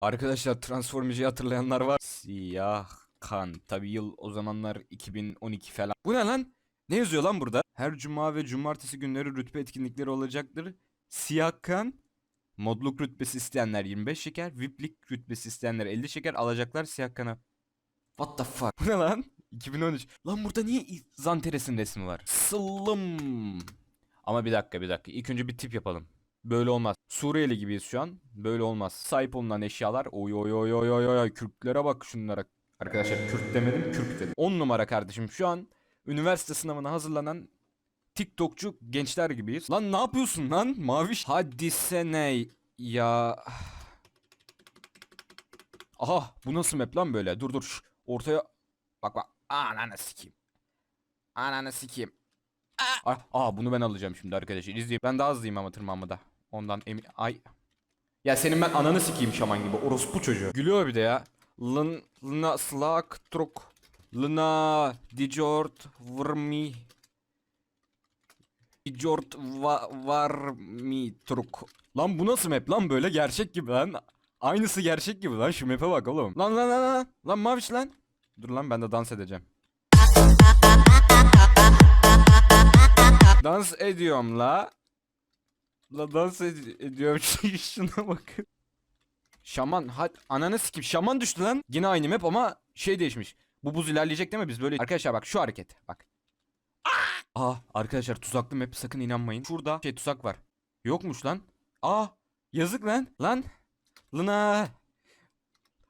Arkadaşlar Transformici'yi hatırlayanlar var. Siyah kan. Tabi yıl o zamanlar 2012 falan. Bu ne lan? Ne yazıyor lan burada? Her cuma ve cumartesi günleri rütbe etkinlikleri olacaktır. Siyah kan. Modluk rütbesi isteyenler 25 şeker. VIP'lik rütbesi isteyenler 50 şeker. Alacaklar siyah kana. What the fuck? Bu ne lan? 2013. Lan burada niye Zanteres'in resmi var? Sıllım. Ama bir dakika bir dakika. İlk önce bir tip yapalım. Böyle olmaz. Suriyeli gibiyiz şu an. Böyle olmaz. Sahip olunan eşyalar. Oy oy oy oy oy oy. Kürklere bak şunlara. Arkadaşlar Kürt demedim Kürk dedim. 10 numara kardeşim. Şu an üniversite sınavına hazırlanan TikTokçu gençler gibiyiz. Lan ne yapıyorsun lan? Maviş. Hadi sene ya. Aha bu nasıl map lan böyle? Dur dur. şş, Ortaya bak bak. Ananı sikeyim. Ananı sikeyim. Aa, aa bunu ben alacağım şimdi arkadaşlar. İzleyin. Ben daha hızlıyım ama tırmanmada. Ondan emin... Ay. Ya senin ben ananı sikeyim şaman gibi. Orospu çocuğu. Gülüyor bir de ya. Lın... Lına slak truk. Lına... Dijort... Vrmi... Dijort... Va, var mi truk. Lan bu nasıl map lan böyle gerçek gibi lan. Aynısı gerçek gibi lan şu map'e bak oğlum. Lan lan lan lan. Lan maviş lan. Dur lan ben de dans edeceğim. Dans ediyorum la. La dans ed- ediyorum. Şuna bakın. Şaman hadi ananı sikim şaman düştü lan. Yine aynı map ama şey değişmiş. Bu buz ilerleyecek değil mi biz böyle? Arkadaşlar bak şu hareket bak. Aa arkadaşlar tuzaklı map sakın inanmayın. Şurada şey tuzak var. Yokmuş lan. Aa yazık lan. Lan. Lına.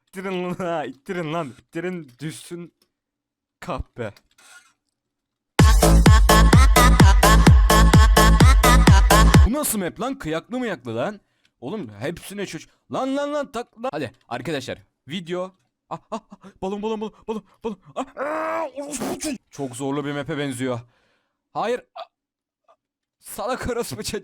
İttirin lına. İttirin lan. İttirin düşsün. Kahpe. Nasıl map lan? Kıyaklı mı yaklı lan? Oğlum hepsine çocuk. Lan lan lan tak lan. Hadi arkadaşlar video. Ah, ah, ah, balon balon balon balon. Ah, ah. Çok zorlu bir map'e benziyor. Hayır. Ah, Salak orospu çocuğu.